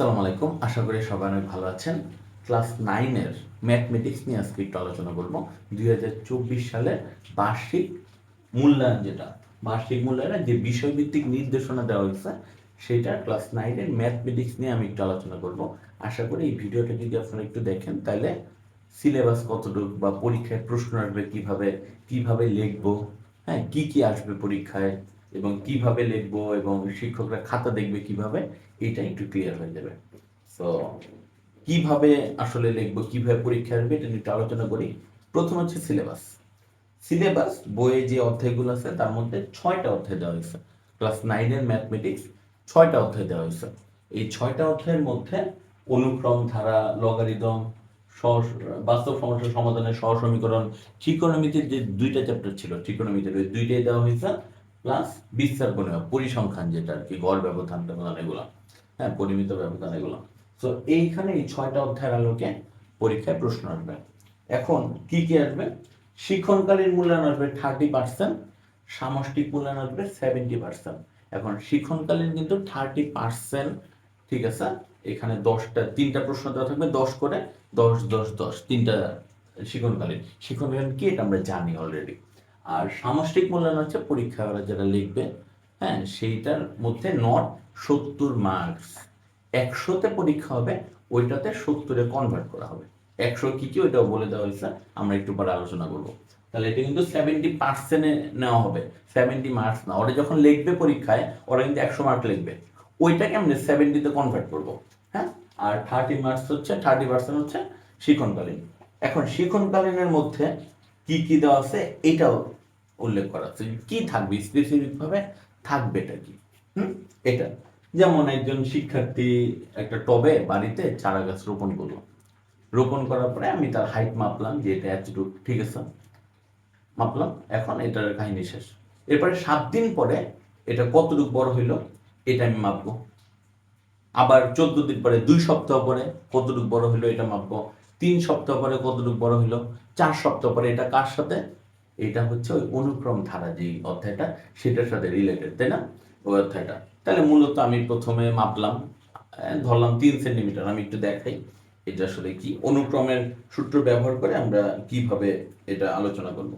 আসসালামু আলাইকুম। আশা করি সবাই অনেক ভালো আছেন। ক্লাস নাইনের ম্যাথমেটিক্স নিয়ে আজকে একটু আলোচনা করব। দুই হাজার চব্বিশ সালের বার্ষিক মূল্যায়ন যেটা, বার্ষিক মূল্যায়নের যে বিষয়ভিত্তিক নির্দেশনা দেওয়া হয়েছে, সেটা ক্লাস নাইনের ম্যাথমেটিক্স নিয়ে আমি একটু আলোচনা করব। আশা করি এই ভিডিওটা যদি আপনারা একটু দেখেন, তাহলে সিলেবাস কতটুকু বা পরীক্ষায় প্রশ্ন আসবে কীভাবে কীভাবে লিখব হ্যাঁ কি কি আসবে পরীক্ষায় এবং কীভাবে লিখব এবং শিক্ষকরা খাতা দেখবে কীভাবে, এটা একটু ক্লিয়ার হয়ে যাবে। তো কীভাবে আসলে লিখব, কীভাবে পরীক্ষা আসবে, এটা নিয়ে আলোচনা করি। প্রথম হচ্ছে সিলেবাস সিলেবাস বইয়ে যে অধ্যায়গুলো আছে, তার মধ্যে ছয়টা অধ্যায় দেওয়া হয়েছে। ক্লাস নাইনের ম্যাথমেটিক্স ছয়টা অধ্যায় দেওয়া হয়েছে। এই ছয়টা অধ্যায়ের মধ্যে অনুক্রম, ধারা লগারিদম সহ বাস্তব সমস্যার সমাধানের সহ সমীকরণ ট্রিকোণমিতির যে দুইটা চ্যাপ্টার ছিল ট্রিকোণমিতির ওই দুইটাই দেওয়া হয়েছে। প্লাস বিস্তার পরিমাপ পরিসংখ্যান যেটা আর কি, গড় ব্যবধান ব্যবধান এগুলো। হ্যাঁ পরিমিত ব্যবধান এগুলো। তো এইখানে এই ছয়টা অধ্যায়ের আলোকে পরীক্ষায় প্রশ্ন আসবে। এখন কি কি আসবে? শিক্ষণকালীন মূল্যায়ন আসবে থার্টি পার্সেন্ট সামষ্টিক মূল্যায়ন আসবে সেভেন্টি পার্সেন্ট এখন শিক্ষণকালীন কিন্তু থার্টি পার্সেন্ট ঠিক আছে? এখানে দশটা, তিনটা প্রশ্ন দেওয়া থাকবে, দশ করে, দশ দশ দশ, তিনটা শিক্ষণকালীন। শিক্ষণকালীন কি? এটা আমরা জানি অলরেডি আর সামষ্টিক মূল্যায়ন হচ্ছে পরীক্ষা ওরা যারা লিখবে হ্যাঁ সেইটার মধ্যে নট সত্তর মার্কস একশোতে পরীক্ষা হবে, ওইটাতে সত্তরে কনভার্ট করা হবে। একশো কি কি ওইটাও বলে দেওয়া হয়েছে, আমরা একটু পরে আলোচনা করব। তাহলে এটা কিন্তু সেভেন্টি পার্সেন্টে নেওয়া হবে সেভেন্টি মার্কস না। ওরা যখন লিখবে পরীক্ষায়, ওরা কিন্তু একশো মার্ক লিখবে। ওইটাকে আমরা সেভেন্টিতে কনভার্ট করব হ্যাঁ? আর থার্টি মার্কস হচ্ছে থার্টি পার্সেন্ট হচ্ছে শিক্ষণকালীন এখন শিক্ষণকালীনের মধ্যে কি কি দেওয়া আছে, এটাও উল্লেখ করা আছে। কি থাকবে? স্পেসিফিকভাবে থাকবে এটা কি এটা। যেমন একজন শিক্ষার্থী একটা টবে, বাড়িতে চারা গাছ রোপণ করল। রোপণ করার পরে আমি তার হাইট মাপলাম যে এটা এতটুকু, ঠিক আছে? মাপলাম। এখন এটার কাহিনী শেষ। এরপরে সাত দিন পরে এটা কতটুকু বড় হইল, এটা আমি মাপবো। আবার চোদ্দ দিন পরে, দুই সপ্তাহ পরে কতটুকু বড় হইল, এটা মাপবো। তিন সপ্তাহ পরে কতটুকু বড় হইল, চার সপ্তাহ পরে এটা কার সাথে? এটা হচ্ছে ওই অনুক্রম ধারা যে অধ্যায়টা, সেটার সাথে রিলেটেড তাই না? ওই অধ্যায়টা। তাহলে মূলত আমি প্রথমে মাপলাম ধরলাম তিন সেন্টিমিটার আমি একটু দেখাই, এটা আসলে কি? অনুক্রমের সূত্র ব্যবহার করে আমরা কীভাবে এটা আলোচনা করব।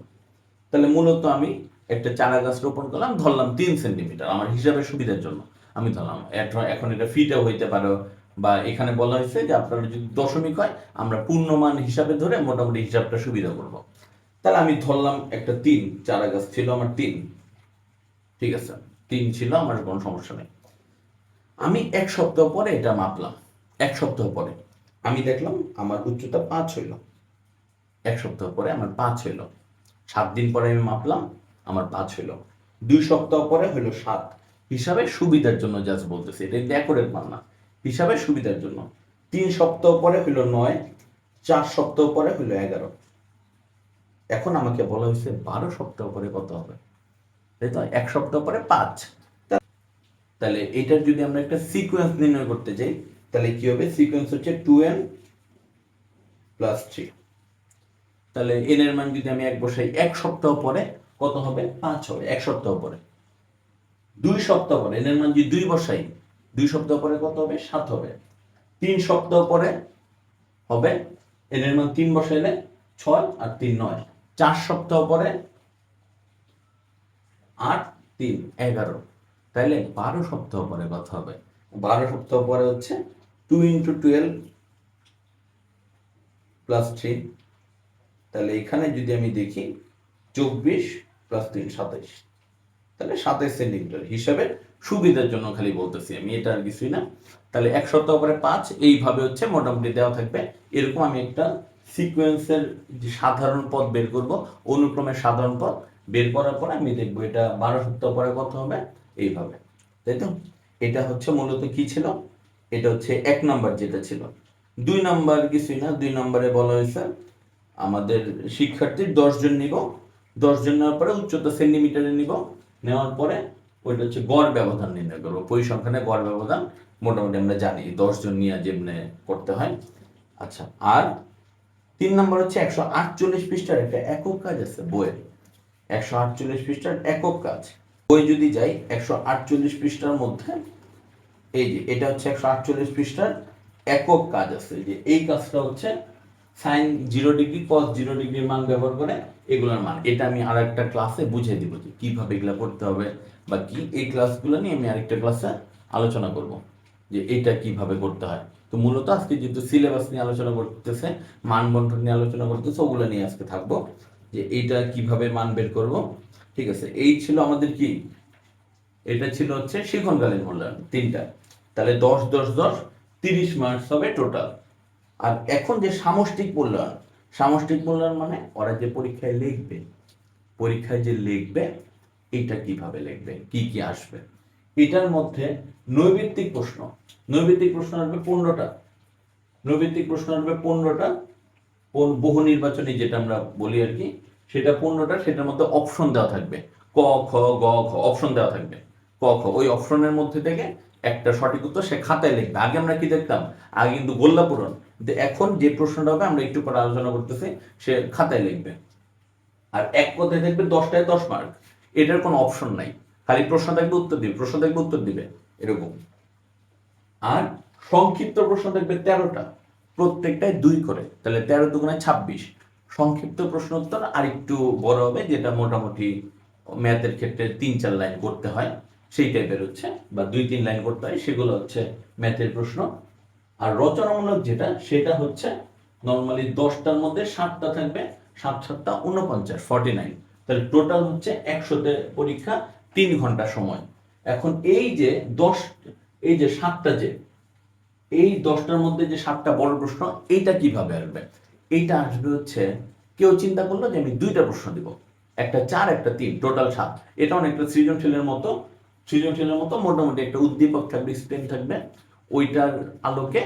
তাহলে মূলত আমি একটা চারা গাছ রোপণ করলাম, ধরলাম তিন সেন্টিমিটার আমার হিসাবে সুবিধার জন্য। আমি ধরলাম এখন- এটা ফিটেও হইতে পারো, বা এখানে বলা হয়েছে যে আপনার যদি দশমিক হয়, আমরা পূর্ণমান হিসাবে ধরে মোটামুটি হিসাবটা সুবিধা করব। তাহলে আমি ধরলাম একটা তিন, চারা গাছ ছিল আমার তিন। ঠিক আছে, তিন ছিল আমার, কোনো সমস্যা নেই। আমি এক সপ্তাহ পরে এটা মাপলাম। এক সপ্তাহ পরে আমি দেখলাম আমার উচ্চতা পাঁচ হইল। এক সপ্তাহ পরে আমার পাঁচ হইল। সাত দিন পরে আমি মাপলাম, আমার পাঁচ হইল। দুই সপ্তাহ পরে হইল সাত। হিসাবে সুবিধার জন্য জাস্ট বলতেছি, এটা ডেকোরেট মান না। হিসাবে সুবিধার জন্য। তিন সপ্তাহ পরে হইল নয়, চার সপ্তাহ পরে হইল এগারো। এখন আমাকে বলা হয়েছে বারো সপ্তাহ পরে কত হবে? তাই তো? এক সপ্তাহ পরে পাঁচ। তাহলে এটার যদি আমরা একটা সিকোয়েন্স নির্ণয় করতে চাই তাহলে কি হবে? সিকোয়েন্স হচ্ছে টু এন প্লাস থ্রি তাহলে এন এর মান যদি আমি এক বসাই, এক সপ্তাহ পরে কত হবে? পাঁচ হবে, এক সপ্তাহ পরে। দুই সপ্তাহ পরে এন এর মান যদি দুই বসাই, দুই সপ্তাহ পরে কত হবে? সাত হবে। তিন সপ্তাহ পরে হবে এন এর মান তিন বসাইলে ছয় আর তিন নয়। চার সপ্তাহ পরে আট, তিন, এগারো। তাইলে বারো সপ্তাহ পরে কত হবে। বারো সপ্তাহ পরে হচ্ছে two into twelve plus three তাহলে এখানে যদি আমি দেখি চব্বিশ প্লাস তিন, সাতাইশ। তাহলে সাতাইশ সেন্টিমিটার হিসাবে সুবিধার জন্য খালি বলতেছি আমি, এটা আর কিছুই না। তাহলে এক সপ্তাহ পরে পাঁচ, এইভাবে হচ্ছে মোটামুটি দেওয়া থাকবে। এরকম আমি একটা সিকোয়েন্সের যে সাধারণ পদ বের করব, অনুক্রমের সাধারণ পদ বের করার পরে আমি দেখব এটা বারো সপ্তাহ পরে কত হবে? এইভাবে। তাই তো? এটা হচ্ছে মূলত কি ছিল? এটা হচ্ছে এক নাম্বার যেটা ছিল। দুই নাম্বার কিছুই না, দুই নম্বরে বলা হয়েছে, আমাদের শিক্ষার্থীর দশজন নিব। দশজন নেওয়ার পরে উচ্চতা সেন্টিমিটারে নিব। নেওয়ার পরে ওইটা হচ্ছে গড় ব্যবধান নির্ণয় করব। পরিসংখ্যানে গড় ব্যবধান মোটামুটি আমরা জানি দশজন নিয়ে যেমনি করতে হয়। আচ্ছা আর তিন নম্বর হচ্ছে একশো আটচল্লিশ পৃষ্ঠার একটা একক কাজ আছে, বইয়ের। একশো আটচল্লিশ পৃষ্ঠার একক কাজ। বই যদি যাই, একশো আটচল্লিশ পৃষ্ঠার মধ্যে, এই যে, এটা হচ্ছে একশো আটচল্লিশ পৃষ্ঠার একক কাজ আছে। যে, এই কাজটা হচ্ছে sine zero degree cos zero ডিগ্রির মান ব্যবহার করে এগুলোর মান। এটা আমি আর একটা ক্লাসে বুঝিয়ে দিব যে কীভাবে এগুলো করতে হবে বা কি এই ক্লাসগুলো নিয়ে আমি আরেকটা ক্লাসে আলোচনা করব যে এটা কীভাবে করতে হয়। তো মূলত আজকে যেহেতু সিলেবাস নিয়ে আলোচনা করতেছে মান বন্টন নিয়ে আলোচনা করতেছে, ওগুলো নিয়ে আজকে থাকব, যে এইটা কীভাবে মান বের করব, ঠিক আছে? এই ছিল আমাদের কি? এটা ছিল হচ্ছে শিক্ষণকালীন মূল্যায়ন, তিনটা। তাহলে দশ দশ দশ, তিরিশ মার্কস হবে টোটাল আর এখন যে সামষ্টিক মূল্যায়ন সামষ্টিক মূল্যায়ন মানে ওরা যে পরীক্ষায় লিখবে, পরীক্ষায় যে লিখবে এটা কীভাবে লিখবে, কি কি আসবে? এটার মধ্যে নৈবিত্তিক প্রশ্ন। নৈবিত্তিক প্রশ্ন আসবে পনেরোটা। নৈবিত্তিক প্রশ্ন আসবে পনেরোটা। বহু নির্বাচনী যেটা আমরা বলি আর কি, সেটা পনেরোটা, সেটার মধ্যে অপশন দেওয়া থাকবে। ক, খ, গ খ অপশন দেওয়া থাকবে। ক, খ, ওই অপশনের মধ্যে থেকে একটা সঠিক উত্তর সে খাতায় লিখবে। আগে আমরা কি দেখতাম? আগে কিন্তু গোল্লা পূরণ। কিন্তু এখন যে প্রশ্নটা হবে, আমরা একটু পরে আলোচনা করতেছি, সে খাতায় লিখবে। আর এক কথায় থাকবে দশটায় দশ মার্ক এটার কোনো অপশন নাই। খালি প্রশ্ন থাকবে উত্তর দিবে, প্রশ্ন থাকবে উত্তর দিবে, এরকম। আর সংক্ষিপ্ত প্রশ্ন থাকবে তেরোটা প্রত্যেকটায় দুই করে, তাহলে তেরো দুগুণে ছাব্বিশ। সংক্ষিপ্ত প্রশ্ন উত্তর আর একটু বড় হবে, যেটা মোটামুটি ম্যাথের ক্ষেত্রে তিন, চার লাইন করতে হয়, সেই টাইপের হচ্ছে, বা দুই, তিন লাইন করতে হয়, সেগুলো হচ্ছে ম্যাথের প্রশ্ন। আর রচনামূলক যেটা, সেটা হচ্ছে নর্মালি দশটার মধ্যে সাতটা থাকবে, সাত, সাতটা উনপঞ্চাশ ফর্টি নাইন তাহলে টোটাল হচ্ছে একশোতে পরীক্ষা তিন ঘণ্টা সময়। এখন এই যে দশ, এই যে সাতটা যে, এই দশটার মধ্যে যে সাতটা বড় প্রশ্ন, এইটা কীভাবে আসবে? এইটা আসবে হচ্ছে, কেউ চিন্তা করল যে আমি দুইটা প্রশ্ন দিব। একটা চার, একটা তিন, টোটাল সাত। এটা অনেকটা সৃজনশীলের মতো সৃজনশীলের মতো মোটামুটি একটা উদ্দীপক থাকবে স্টেম থাকবে। ওইটার আলোকে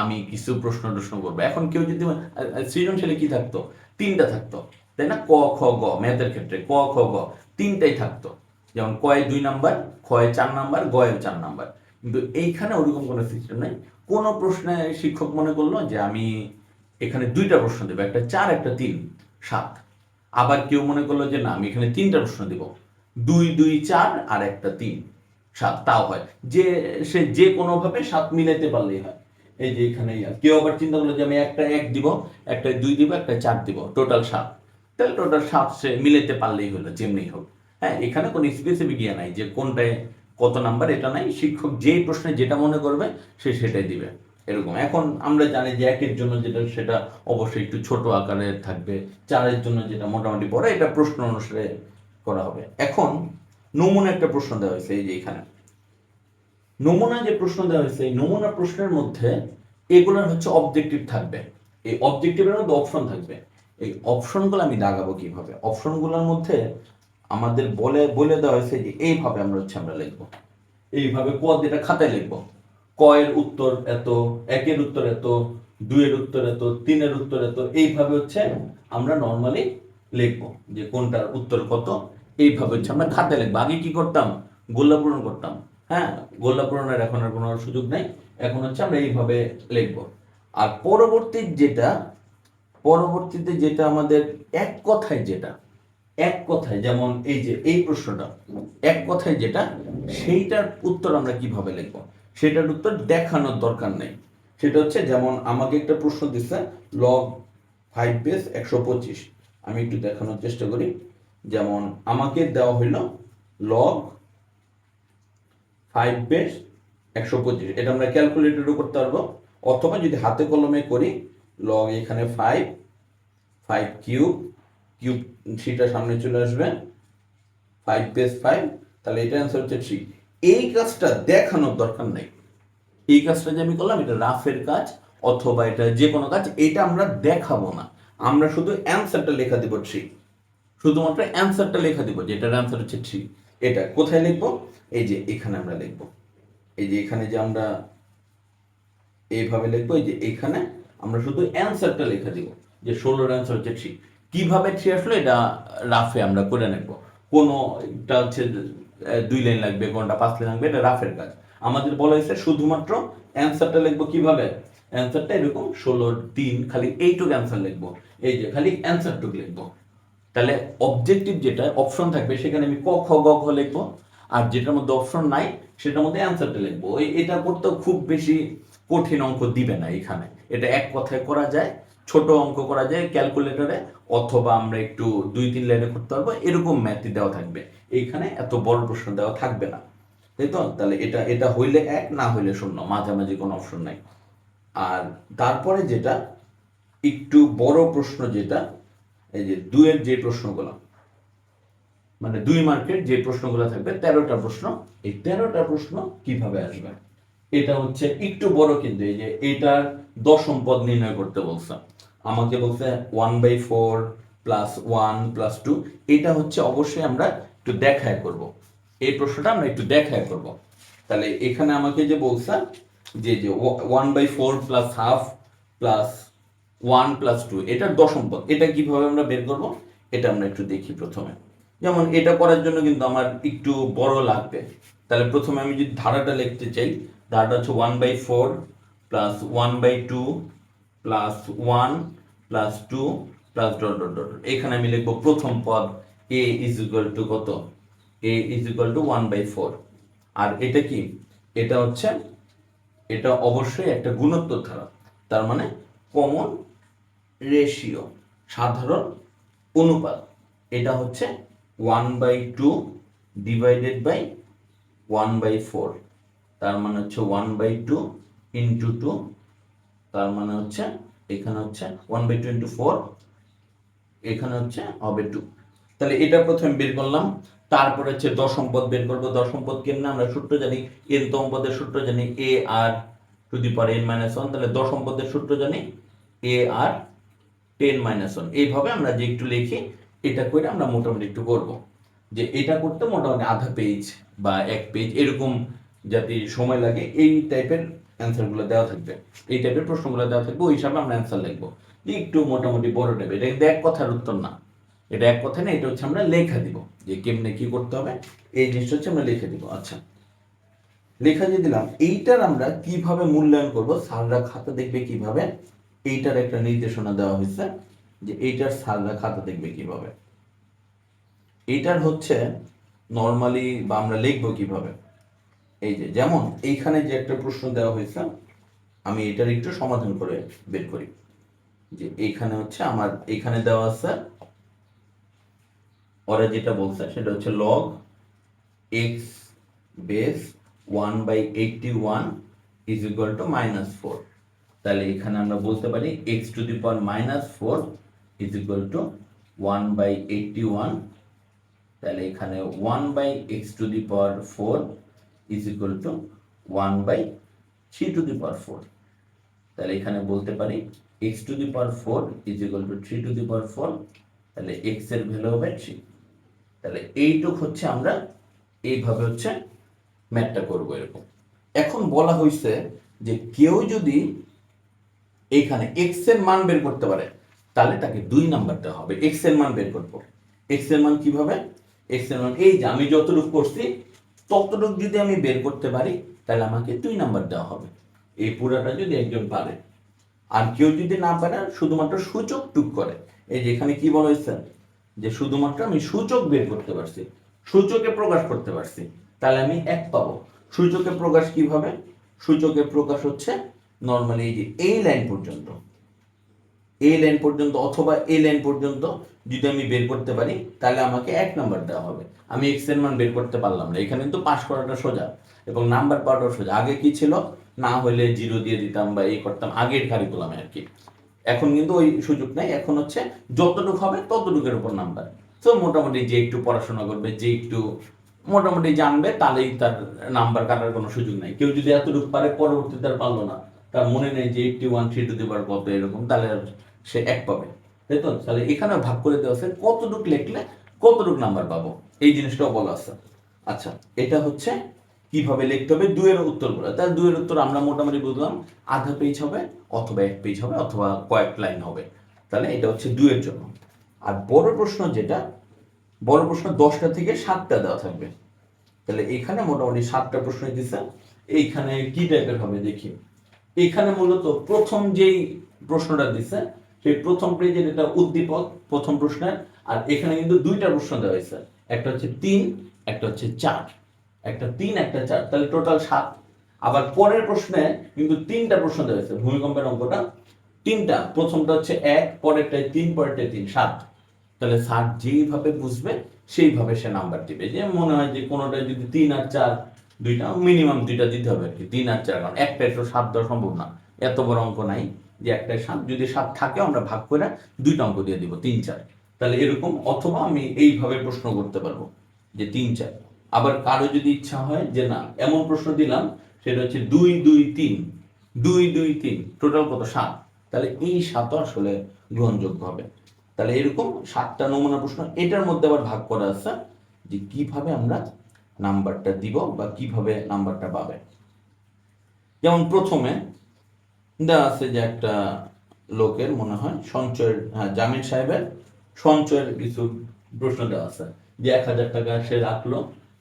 আমি কিছু প্রশ্ন টশ্ন করব। এখন কেউ যদি সৃজনশীলে কি থাকতো? তিনটা থাকতো। তাই না? ক, খ, গ, ম্যাথের ক্ষেত্রে ক, খ, গ, তিনটাই থাকতো। যেমন কয়ে দুই নাম্বার খয়ে চার নাম্বার গয়ে চার নাম্বার। কিন্তু এইখানে ওরকম কোনো সিস্টেম নেই। কোনো প্রশ্নে শিক্ষক মনে করল যে আমি এখানে দুইটা প্রশ্ন দেবো, একটা চার, একটা তিন, সাত। আবার কেউ মনে করল যে না, আমি এখানে তিনটা প্রশ্ন দিব। দুই দুই, চার আর একটা তিন, সাত, তাও হয়। যে, সে যে কোনোভাবে সাত মিলাইতে পারলেই হয়। এই যে এখানে কেউ আবার চিন্তা করল যে আমি একটা এক দিব, একটা দুই দিব, একটা চার দিব টোটাল সাত। তাহলে টোটাল সাত সে মিলাইতে পারলেই হলো, যেমনি হোক। হ্যাঁ এখানে কোনো স্পেসিফিক ইয়ে নাই যে কোনটায় কত নাম্বার এটা নাই। শিক্ষক যেই প্রশ্নে যেটা মনে করবে, সে সেটাই দিবে। এরকম। এখন আমরা জানি যে একের জন্য যেটা, সেটা অবশ্যই একটু ছোট আকারে থাকবে। চারের জন্য যেটা মোটামুটি বড়, এটা প্রশ্ন অনুসারে করা হবে। এখন নমুনা একটা প্রশ্ন দেওয়া হয়েছে, এই যে এখানে। নমুনা যে প্রশ্ন দেওয়া হয়েছে, এই নমুনা প্রশ্নের মধ্যে এগুলোর হচ্ছে অবজেক্টিভ থাকবে। এই অবজেক্টিভের মধ্যে অপশন থাকবে। এই অপশনগুলো আমি দাগাবো কীভাবে? অপশনগুলোর মধ্যে আমাদের বলে বলে দেওয়া হয়েছে যে এইভাবে আমরা হচ্ছে আমরা লিখব। এইভাবে ক যেটা খাতায় লিখব। কয়ের উত্তর এত, একের উত্তর এত, দুইয়ের উত্তর এত, তিনের উত্তর এত, এইভাবে হচ্ছে আমরা নর্মালি লিখব যে কোনটার উত্তর কত। এইভাবে হচ্ছে আমরা খাতায় লিখব। আগে কি করতাম? গোল্লা পূরণ করতাম। হ্যাঁ গোল্লা পূরণের এখন আর কোনো সুযোগ নাই। এখন হচ্ছে আমরা এইভাবে লিখব। আর পরবর্তী যেটা, পরবর্তীতে যেটা আমাদের এক কথায় যেটা এক কথায়, যেমন এই যে, এই প্রশ্নটা, এক কথায় যেটা, সেইটার উত্তর আমরা কীভাবে লিখব? সেটার উত্তর দেখানোর দরকার নেই। সেটা হচ্ছে, যেমন আমাকে একটা প্রশ্ন দিচ্ছে লগ ফাইভ বেস একশো পঁচিশ। আমি একটু দেখানোর চেষ্টা করি। যেমন, আমাকে দেওয়া হইল লগ ফাইভ বেস একশো পঁচিশ। এটা আমরা ক্যালকুলেটরও করতে পারব। অথবা যদি হাতে কলমে করি লগ এখানে ফাইভ ফাইভ কিউব কিউব থ্রিটা সামনে চলে আসবে ফাইভ বেস ফাইভ তাহলে এটা অ্যান্সার হচ্ছে থ্রি এই কাজটা দেখানোর দরকার নেই। এই কাজটা যে আমি করলাম, এটা রাফের কাজ, অথবা এটা যে কোনো কাজ, এটা আমরা দেখাবো না। আমরা শুধু অ্যান্সারটা লেখা দিব থ্রি শুধুমাত্র অ্যান্সারটা লেখা দিব যেটার অ্যান্সার হচ্ছে থ্রি এটা কোথায় লিখব? এই যে এখানে আমরা লিখব। এই যে এখানে যে আমরা এইভাবে লিখব, এই যে এখানে আমরা শুধু অ্যান্সারটা লেখা দিব যে ষোলোর অ্যান্সার হচ্ছে থ্রি কীভাবে থ্রি আসলো এটা রাফে আমরা করে নেব। কোনো এটা হচ্ছে দুই লাইন লাগবে, কোনটা পাঁচ লাইন লাগবে, এটা রাফের কাজ। আমাদের বলা হয়েছে শুধুমাত্র অ্যান্সারটা লিখব কীভাবে? অ্যান্সারটা এরকম ষোলো, তিন, খালি এইটুকু অ্যান্সার লিখব। এই যে খালি অ্যান্সারটুকু লিখব। তাহলে অবজেক্টিভ যেটা অপশন থাকবে, সেখানে আমি ক, খ, গ, ঘ লিখব। আর যেটার মধ্যে অপশন নাই, সেটার মধ্যে অ্যান্সারটা লিখব। ওই এটা করতেও খুব বেশি কঠিন অঙ্ক দিবে না এখানে। এটা এক কথায় করা যায়, ছোট অঙ্ক করা যায় ক্যালকুলেটরে অথবা আমরা একটু দুই, তিন লাইনে করতে পারব, এরকম ম্যাথই দেওয়া থাকবে। এইখানে এত বড় প্রশ্ন দেওয়া থাকবে না। তাই তো? তাহলে এটা এটা হইলে এক, না হইলে শূন্য। মাঝামাঝি কোনো অপশন নাই। আর তারপরে যেটা, একটু বড় প্রশ্ন যেটা, এই যে দুয়ের যে প্রশ্নগুলো মানে দুই মার্কের যে প্রশ্নগুলো থাকবে, তেরোটা প্রশ্ন, এই তেরোটা প্রশ্ন কীভাবে আসবে? এটা হচ্ছে একটু বড় কিন্তু, এই যে এটার দশম পদ নির্ণয় করতে বলছে। আমাকে বলছে one by four plus one plus two এটা হচ্ছে অবশ্যই আমরা একটু দেখায় করব। এই প্রশ্নটা আমরা একটু দেখায় করব। তাহলে এখানে আমাকে যে বলছে যে যে one by four plus half plus one plus two এটার দশম পদ। এটা কীভাবে আমরা বের করব? এটা আমরা একটু দেখি প্রথমে। যেমন এটা করার জন্য কিন্তু আমার একটু বড় লাগবে। তাহলে প্রথমে আমি যদি ধারাটা লিখতে চাই, ধারাটা হচ্ছে one by four plus one by two plus one plus two plus dot dot dot এখানে আমি লিখব প্রথম পদ এ ইজ ইকুয়াল টু কত? A is equal to one by four আর এটা কি? এটা হচ্ছে, এটা অবশ্যই একটা গুণোত্তর ধারা। তার মানে কমন রেশিও সাধারণ অনুপাত। এটা হচ্ছে one by two divided by one by four তার মানে হচ্ছে one by two into two তার মানে হচ্ছে এখানে হচ্ছে one by two into four এখানে হচ্ছে হবে টু তাহলে এটা প্রথমে বের করলাম, তারপরে হচ্ছে দশম পদ বের করব। দশম পদ কেমনে আমরা সূত্র জানি এন তম পদের সূত্র জানি A R to the power N minus one তাহলে দশম পদের সূত্র জানি A R ten minus one এইভাবে আমরা যে একটু লিখি, এটা করে আমরা মোটামুটি একটু করব। যে এটা করতে মোটামুটি আধা পেজ বা এক পেজ এরকম যাতে সময় লাগে, এই টাইপের অ্যান্সারগুলো দেওয়া থাকবে। এই টাইপের প্রশ্নগুলো দেওয়া থাকবে, ওই হিসাবে আমরা অ্যান্সার লিখব। একটু মোটামুটি বড় টাইপের এটা কিন্তু এক কথার উত্তর না। এটা এক কথা না, এটা হচ্ছে আমরা লেখা দিব, যে কেমনে কি করতে হবে, এই জিনিসটা হচ্ছে আমরা লিখে দিব। আচ্ছা লেখা দিয়ে দিলাম, এইটার আমরা কীভাবে মূল্যায়ন করব, স্যাররা খাতা দেখবে কীভাবে, এইটার একটা নির্দেশনা দেওয়া হয়েছে, যে এইটার স্যাররা খাতা দেখবে কীভাবে। এইটার হচ্ছে নর্মালি বা আমরা লিখব কীভাবে এই যে, যেমন এইখানে যে একটা প্রশ্ন দেওয়া হয়েছে, আমি এটার একটু সমাধান করে বের করি। যে এইখানে হচ্ছে আমার এখানে দেওয়া আছে, ওরা যেটা বলছে সেটা হচ্ছে log X base one by eighty one is equal to minus four তাহলে এখানে আমরা বলতে পারি X to the power minus four is equal to one by eighty one তাহলে এখানে one by X to the power four is equal to one by three to the power four তাহলে এখানে বলতে পারি X to the power four is equal to three to the power four তাহলে এক্সের value হবে three তাহলে এইটুক হচ্ছে আমরা এইভাবে হচ্ছে ম্যাথটা করব এরকম। এখন বলা হয়েছে যে কেউ যদি এইখানে এক্সের মান বের করতে পারে, তাহলে তাকে দুই নাম্বার দেওয়া হবে এক্সের মান বের করব। এক্সের মান কীভাবে? এক্সের মান এই যে আমি যতটুকু করছি ততটুকু যদি আমি বের করতে পারি, তাহলে আমাকে দুই নাম্বার দেওয়া হবে। এই পুরাটা যদি একজন পারে। আর কেউ যদি না পারে, শুধুমাত্র সূচক টুক করে। এই যে এখানে কি বলা হয়েছে? যে শুধুমাত্র আমি সূচক বের করতে পারছি, সূচকে প্রকাশ করতে পারছি, তাহলে আমি এক পাবো। সূচকে প্রকাশ কীভাবে? সূচকে প্রকাশ হচ্ছে নর্মালি এই যে এই লাইন পর্যন্ত। এই লাইন পর্যন্ত অথবা এই লাইন পর্যন্ত যদি আমি বের করতে পারি, তাহলে আমাকে এক নাম্বার দেওয়া হবে। আমি এক্সের মান বের করতে পারলাম না। এখানে কিন্তু পাস করাটা সোজা এবং নাম্বার পাওয়াটাও সোজা। আগে কি ছিল? না হলে জিরো দিয়ে দিতাম বা এই করতাম। আগের কারিকুলামে আর কি। এখন কিন্তু ওই সুযোগ নাই। এখন হচ্ছে যতটুকু হবে ততটুকুর উপর নাম্বার তো মোটামুটি যে একটু পড়াশোনা করবে, যে একটু মোটামুটি জানবে, তাহলেই তার নাম্বার কাটার কোনো সুযোগ নাই। কেউ যদি এতটুকু পারে, পরবর্তীতে আর পারল না। তার মনে নেই যে এইটটি ওয়ান থ্রি টু দিবার কত এরকম, তাহলে সে এক পাবে। তাই তো? তাহলে এখানে ভাগ করে দেওয়া আছে, কতটুকু লিখলে কতটুকু নাম্বার পাবো? এই জিনিসটাও বলা আছে। আচ্ছা এটা হচ্ছে কীভাবে লিখতে হবে? দুয়ের উত্তরগুলো তাহলে দুয়ের উত্তর আমরা মোটামুটি বুঝলাম, আধা পেজ হবে অথবা এক পেজ হবে অথবা কয়েক লাইন হবে। তাহলে এটা হচ্ছে দুয়ের জন্য। আর বড় প্রশ্ন যেটা, বড় প্রশ্ন দশটা থেকে সাতটা দেওয়া থাকবে। তাহলে এখানে মোটামুটি সাতটা প্রশ্ন দিচ্ছে এইখানে কি টাইপের হবে দেখি। এখানে মূলত প্রথম যেই প্রশ্নটা দিছে, সেই প্রথম পেজের এটা উদ্দীপক, প্রথম প্রশ্নের, আর এখানে কিন্তু দুইটা প্রশ্ন দেওয়া হয়েছে। একটা হচ্ছে তিন, একটা হচ্ছে চার। একটা তিন, একটা চার, তাহলে টোটাল সাত। আবার পরের প্রশ্নে কিন্তু তিনটা প্রশ্ন দেওয়া হয়েছে, ভূমিকম্পের অঙ্কটা। তিনটা, প্রথমটা হচ্ছে এক, পরেরটায় তিন পরেরটায় তিন, সাত। তাহলে সাত যেইভাবে বুঝবে, সেইভাবে সে নাম্বার দিবে। যে মনে হয় যে কোনোটায় যদি তিন আর চার দুইটা মিনিমাম দুইটা দিতে হবে আর কি তিন আর চার কারণ একটা একটু সাত দেওয়া সম্ভব না। এত বড় অঙ্ক নাই যে একটা সাত, যদি সাত থাকে আমরা ভাগ করে দুইটা অঙ্ক দিয়ে দিব, তিন চার। তাহলে এরকম অথবা আমি এইভাবে প্রশ্ন করতে পারব যে তিন চার। আবার কারও যদি ইচ্ছা হয় যে না, এমন প্রশ্ন দিলাম, সেটা হচ্ছে দুই দুই, তিন। দুই দুই, তিন টোটাল কত? সাত। তাহলে এই সাতও আসলে গ্রহণযোগ্য হবে। তাহলে এরকম সাতটা নমুনা প্রশ্ন, এটার মধ্যে আবার ভাগ করা আছে যে কীভাবে আমরা নাম্বারটা দিব বা কীভাবে নাম্বারটা পাবে। যেমন প্রথমে দেওয়া আছে যে একটা লোকের মনে হয় সঞ্চয়ের হ্যাঁ জামিন সাহেবের সঞ্চয়ের কিছু প্রশ্ন দেওয়া আছে। যে এক হাজার টাকা সে রাখল,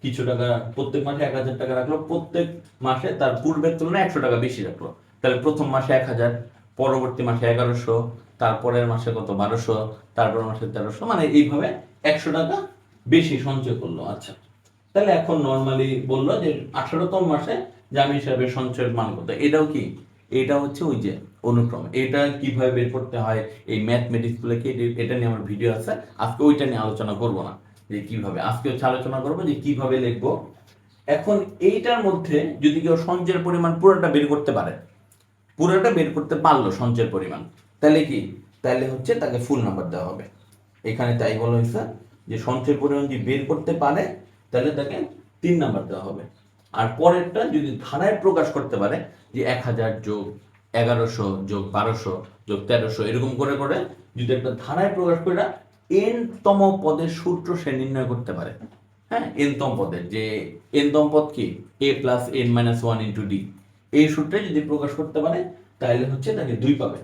কিছু টাকা প্রত্যেক মাসে এক হাজার টাকা রাখল, প্রত্যেক মাসে তার পূর্বের তুলনায় একশো টাকা বেশি রাখল। তাহলে প্রথম মাসে এক হাজার, পরবর্তী মাসে এগারোশো, তারপরের মাসে কত বারোশো তারপর মাসে তেরোশো মানে এইভাবে একশো টাকা বেশি সঞ্চয় করল। আচ্ছা। তাহলে এখন নর্মালি বলল যে আঠারোতম মাসে জামিন হিসাবে সঞ্চয়ের মান কত? এটাও কি? এটা হচ্ছে ওই যে অনুক্রম। এটা কীভাবে বের করতে হয়? এই ম্যাথমেটিক্সগুলো কি? এটা নিয়ে আমার ভিডিও আছে। আজকে ওইটা নিয়ে আলোচনা করব না, যে কীভাবে। আজকে হচ্ছে আলোচনা করব যে কীভাবে লিখব। এখন এইটার মধ্যে যদি কেউ সঞ্চয়ের পরিমাণ পুরোটা বের করতে পারে, পুরোটা বের করতে পারল সঞ্চয়ের পরিমাণ, তাহলে কি? তাহলে হচ্ছে তাকে ফুল নাম্বার দেওয়া হবে। এখানে তাই বলা হয়েছে যে সঞ্চয়ের পরিমাণ যদি বের করতে পারে তাহলে তাকে তিন নাম্বার দেওয়া হবে। আর পরেরটা যদি ধারায় প্রকাশ করতে পারে যে এক হাজার যোগ এগারোশো যোগ বারোশো যোগ তেরোশো এরকম করে করে যদি একটা ধারায় প্রকাশ করে এন তম পদের সূত্র সে নির্ণয় করতে পারে। হ্যাঁ এন তম পদের যে এন তম পদ কি? A plus N minus one into D এই সূত্রে যদি প্রকাশ করতে পারে, তাহলে হচ্ছে তাকে দুই পাবে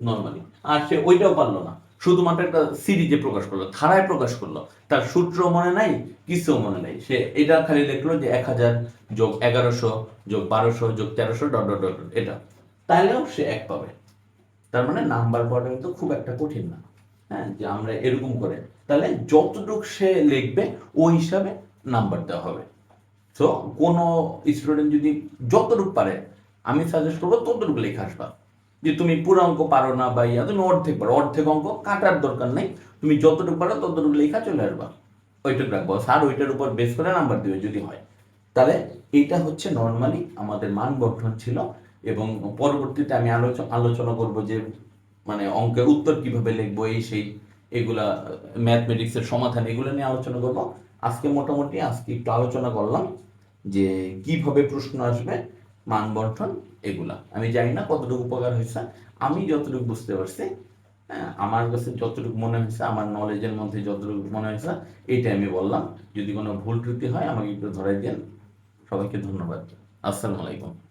নর্মালি আর সে ওইটাও পারল না। শুধুমাত্র একটা সিরিজে প্রকাশ করল, ধারায় প্রকাশ করল, তার সূত্র মনে নাই কিছু মনে নাই। সে এটা খালি লিখলো যে এক হাজার যোগ এগারোশো যোগ বারোশো যোগ তেরোশো ডট ডট ডট এটা। তাহলেও সে এক পাবে। তার মানে নাম্বার পাওয়াটা কিন্তু খুব একটা কঠিন না। হ্যাঁ যে আমরা এরকম করে। তাহলে যতটুক সে লিখবে, ওই হিসাবে নাম্বার দেওয়া হবে। তো কোনো স্টুডেন্ট যদি যতটুকু পারে, আমি সাজেস্ট করব ততটুকু লেখা আসবা। যে তুমি পুরো অঙ্ক পারো না বা ইয়া, তুমি অর্ধেক পারো, অর্ধেক অঙ্ক কাটার দরকার নেই। তুমি যতটুকু পারো ততটুকু লেখা চলে আসবা। ওইটুকু রাখব। স্যার ওইটার উপর বেস করে নাম্বার দিবে যদি হয়। তাহলে এইটা হচ্ছে নর্মালি আমাদের মান গঠন ছিল এবং পরবর্তীতে আমি আলোচনা আলোচনা করব যে মানে অঙ্কের উত্তর কীভাবে লিখব, এই সেই, এগুলা ম্যাথমেটিক্সের সমাধান এগুলো নিয়ে আলোচনা করব। আজকে মোটামুটি আজকে একটু আলোচনা করলাম যে কীভাবে প্রশ্ন আসবে, মান বন্টন এগুলা। আমি জানি না কতটুকু উপকার হয়েছে। আমি যতটুকু বুঝতে পারছি হ্যাঁ, আমার কাছে যতটুকু মনে হয়েছে আমার নলেজের মধ্যে যতটুকু মনে হয়েছে এইটাই আমি বললাম। যদি কোনো ভুল ত্রুটি হয় আমাকে একটু ধরাই দেন। সবাইকে ধন্যবাদ। আসসালামু আলাইকুম।